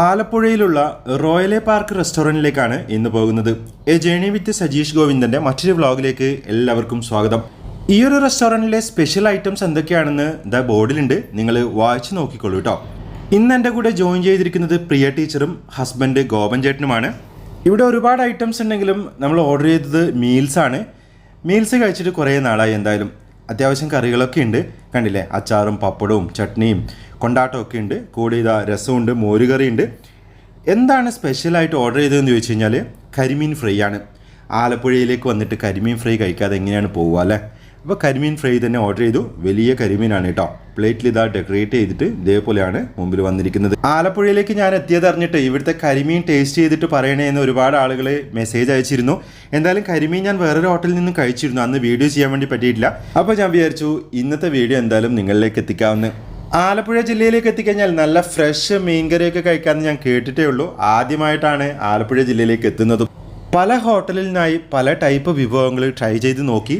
ആലപ്പുഴയിലുള്ള റോയലെ park റെസ്റ്റോറന്റിലേക്കാണ് ഇന്ന് പോകുന്നത്. എ ജേണി വിത്ത് സജീഷ് ഗോവിന്ദന്റെ മറ്റൊരു വ്ളോഗിലേക്ക് എല്ലാവർക്കും സ്വാഗതം. ഈ ഒരു റെസ്റ്റോറന്റിലെ സ്പെഷ്യൽ ഐറ്റംസ് എന്തൊക്കെയാണെന്ന് ദ ബോർഡിലുണ്ട്. നിങ്ങൾ വായിച്ചു നോക്കിക്കോളൂ കേട്ടോ ഇന്ന് എന്റെ കൂടെ ജോയിൻ ചെയ്തിരിക്കുന്നത് പ്രിയ ടീച്ചറും ഹസ്ബൻഡ് ഗോപൻ ചേട്ടനുമാണ്. ഇവിടെ ഒരുപാട് ഐറ്റംസ് ഉണ്ടെങ്കിലും നമ്മൾ ഓർഡർ ചെയ്തത് മീൽസാണ് മീൽസ് കഴിച്ചിട്ട് കുറേ നാളായി എന്തായാലും. അത്യാവശ്യം കറികളൊക്കെ ഉണ്ട്. കണ്ടില്ലേ? അച്ചാറും പപ്പടവും ചട്നിയും കൊണ്ടാട്ടമൊക്കെ ഉണ്ട്. കൂടെ ഇതാ രസമുണ്ട് മോരുകറി ഉണ്ട് എന്താണ് സ്പെഷ്യലായിട്ട് ഓർഡർ ചെയ്തതെന്ന് ചോദിച്ചു കഴിഞ്ഞാൽ കരിമീൻ ഫ്രൈ ആണ്. ആലപ്പുഴയിലേക്ക് വന്നിട്ട് കരിമീൻ ഫ്രൈ കഴിക്കാതെ എങ്ങനെയാണ് പോവുക അല്ലേ? അപ്പോൾ കരിമീൻ ഫ്രൈ തന്നെ ഓർഡർ ചെയ്തു. വലിയ കരിമീനാണ് കേട്ടോ. പ്ലേറ്റിൽ ഇതാ ഡെക്കറേറ്റ് ചെയ്തിട്ട് ഇതേപോലെയാണ് മുമ്പിൽ വന്നിരിക്കുന്നത്. ആലപ്പുഴയിലേക്ക് ഞാൻ എത്തിയത് അറിഞ്ഞിട്ട് ഇവിടുത്തെ കരിമീൻ ടേസ്റ്റ് ചെയ്തിട്ട് പറയണേ എന്ന് ഒരുപാട് ആളുകൾ മെസ്സേജ് അയച്ചിരുന്നു. എന്തായാലും കരിമീൻ ഞാൻ വേറൊരു ഹോട്ടലിൽ നിന്ന് കഴിച്ചിരുന്നു. അന്ന് വീഡിയോ ചെയ്യാൻ വേണ്ടി പറ്റിയിട്ടില്ല. അപ്പോൾ ഞാൻ വിചാരിച്ചു ഇന്നത്തെ വീഡിയോ എന്തായാലും നിങ്ങളിലേക്ക് എത്തിക്കാവുന്ന ആലപ്പുഴ ജില്ലയിലേക്ക് എത്തിക്കഴിഞ്ഞാൽ നല്ല ഫ്രഷ് മീൻകറിയൊക്കെ കഴിക്കാമെന്ന് ഞാൻ കേട്ടിട്ടേ ഉള്ളൂ. ആദ്യമായിട്ടാണ് ആലപ്പുഴ ജില്ലയിലേക്ക് എത്തുന്നത്. പല ഹോട്ടലിൽ നിന്നായി പല ടൈപ്പ് വിഭവങ്ങൾ ട്രൈ ചെയ്ത് നോക്കി.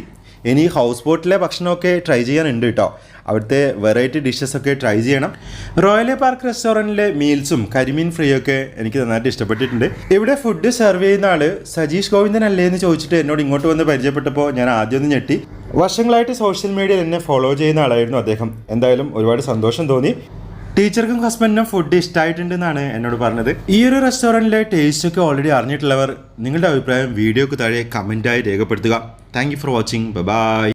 ഇനി ഹൗസ് ബോട്ടിലെ ഭക്ഷണമൊക്കെ ട്രൈ ചെയ്യാനുണ്ട് കേട്ടോ അവിടുത്തെ വെറൈറ്റി ഡിഷസ് ഒക്കെ ട്രൈ ചെയ്യണം. റോയൽ പാർക്ക് റെസ്റ്റോറന്റിലെ മീൽസും കരിമീൻ ഫ്രൈ ഒക്കെ എനിക്ക് നന്നായിട്ട് ഇഷ്ടപ്പെട്ടിട്ടുണ്ട്. ഇവിടെ ഫുഡ് സെർവ് ചെയ്യുന്ന ആൾ സജീഷ് ഗോവിന്ദൻ അല്ലേ എന്ന് ചോദിച്ചിട്ട് എന്നോട് ഇങ്ങോട്ട് വന്ന് പരിചയപ്പെട്ടപ്പോൾ ഞാൻ ആദ്യം ഒന്ന് ഞെട്ടി. വർഷങ്ങളായിട്ട് സോഷ്യൽ മീഡിയയിൽ എന്നെ ഫോളോ ചെയ്യുന്ന ആളായിരുന്നു അദ്ദേഹം. എന്തായാലും ഒരുപാട് സന്തോഷം തോന്നി. ടീച്ചർക്കും ഹസ്ബൻഡിനും ഫുഡ് ഇഷ്ടമായിട്ടുണ്ടെന്നാണ് എന്നോട് പറഞ്ഞത്. ഈ ഒരു റെസ്റ്റോറന്റിലെ ടേസ്റ്റ് ഒക്കെ ഓൾറെഡി അറിഞ്ഞിട്ടുള്ളവർ നിങ്ങളുടെ അഭിപ്രായം വീഡിയോക്ക് താഴെ കമന്റായി രേഖപ്പെടുത്തുക. Thank you for watching bye